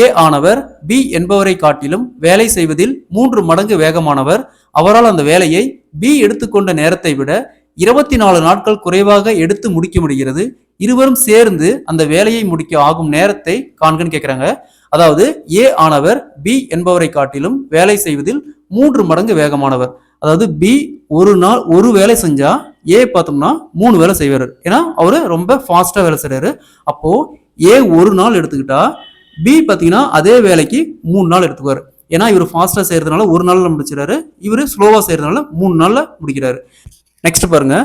ஏ ஆனவர் பி என்பவரை காட்டிலும் வேலை செய்வதில் மூன்று மடங்கு வேகமானவர். அவரால் அந்த வேலையை பி எடுத்துக்கொண்ட நேரத்தை விட இருபத்தி நாலு நாட்கள் குறைவாக எடுத்து முடிக்க முடிகிறது. இருவரும் சேர்ந்து அந்த வேலையை முடிக்க ஆகும் நேரத்தை காண்கன்னு கேட்குறாங்க அதாவது ஏ ஆனவர் பி என்பவரை காட்டிலும் வேலை செய்வதில் மூன்று மடங்கு வேகமானவர். அதாவது பி ஒரு நாள் ஒரு வேலை செஞ்சா ஏ பார்த்தோம்னா மூணு வேலை செய்வார். ஏன்னா அவர் ரொம்ப ஃபாஸ்ட்டாக வேலை செய்கிறாரு அப்போது ஏ ஒரு நாள் எடுத்துக்கிட்டா பி பார்த்தீங்கன்னா அதே வேலைக்கு மூணு நாள் எடுத்துக்குவார். ஏன்னா இவர் ஃபாஸ்ட்டாக செய்கிறதுனால ஒரு நாளில் முடிச்சிடறாரு இவர் ஸ்லோவாக செய்கிறதுனால மூணு நாளில் முடிக்கிறாரு. நெக்ஸ்ட் பாருங்க.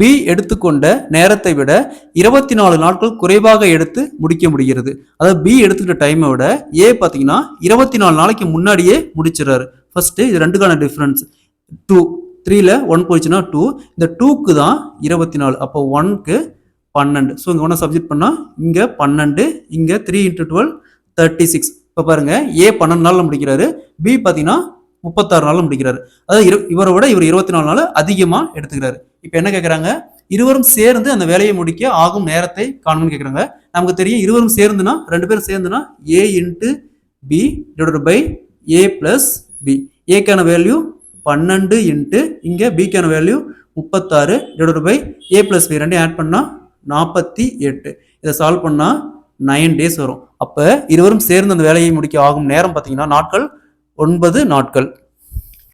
பி எடுத்துக்கொண்ட நேரத்தை விட இருபத்தி நாலு நாட்கள் குறைவாக எடுத்து முடிக்க முடிகிறது. அதாவது பி எடுத்துக்கிட்ட டைமை விட ஏ பார்த்தீங்கன்னா இருபத்தி நாலு நாளைக்கு முன்னாடியே முடிச்சிடறாரு ஃபர்ஸ்ட்டு இது ரெண்டுக்கான டிஃப்ரென்ஸ் டூ த்ரீல ஒன் போயிடுச்சுன்னா டூ இந்த டூக்கு தான் இருபத்தி நாலு அப்போ ஒன்க்கு பன்னெண்டு. ஸோ இங்கே ஒன்றா சப்ஜெக்ட் பண்ணால் இங்கே பன்னெண்டு இங்கே three into twelve thirty six இப்போ பாருங்க ஏ பன்னெண்டு நாளில் முடிக்கிறாரு பி பார்த்தீங்கன்னா முப்பத்தாறு நாளில் முடிக்கிறாரு. அதாவது இரு இவரை விட இவர் இருபத்தி நாலு நாள் அதிகமாக எடுத்துக்கிறாரு. இப்போ என்ன கேட்குறாங்க இருவரும் சேர்ந்து அந்த வேலையை முடிக்க ஆகும் நேரத்தை காணும்னு கேட்குறாங்க நமக்கு தெரியும் இருவரும் சேர்ந்துனா ரெண்டு பேரும் சேர்ந்துனா A into B divide by A plus B ஏக்கான value பன்னெண்டு இன்ட்டு இங்கே பிக்கான வேல்யூ முப்பத்தாறு divide by A plus B ரெண்டையும் ஆட் பண்ணால் நாற்பத்தி எட்டு. இதை சால்வ் பண்ணால் நைன் டேஸ் வரும். அப்போ இருவரும் சேர்ந்து அந்த வேலையை முடிக்க ஆகும் நேரம் பார்த்தீங்கன்னா நாட்கள் ஒன்பது நாட்கள்.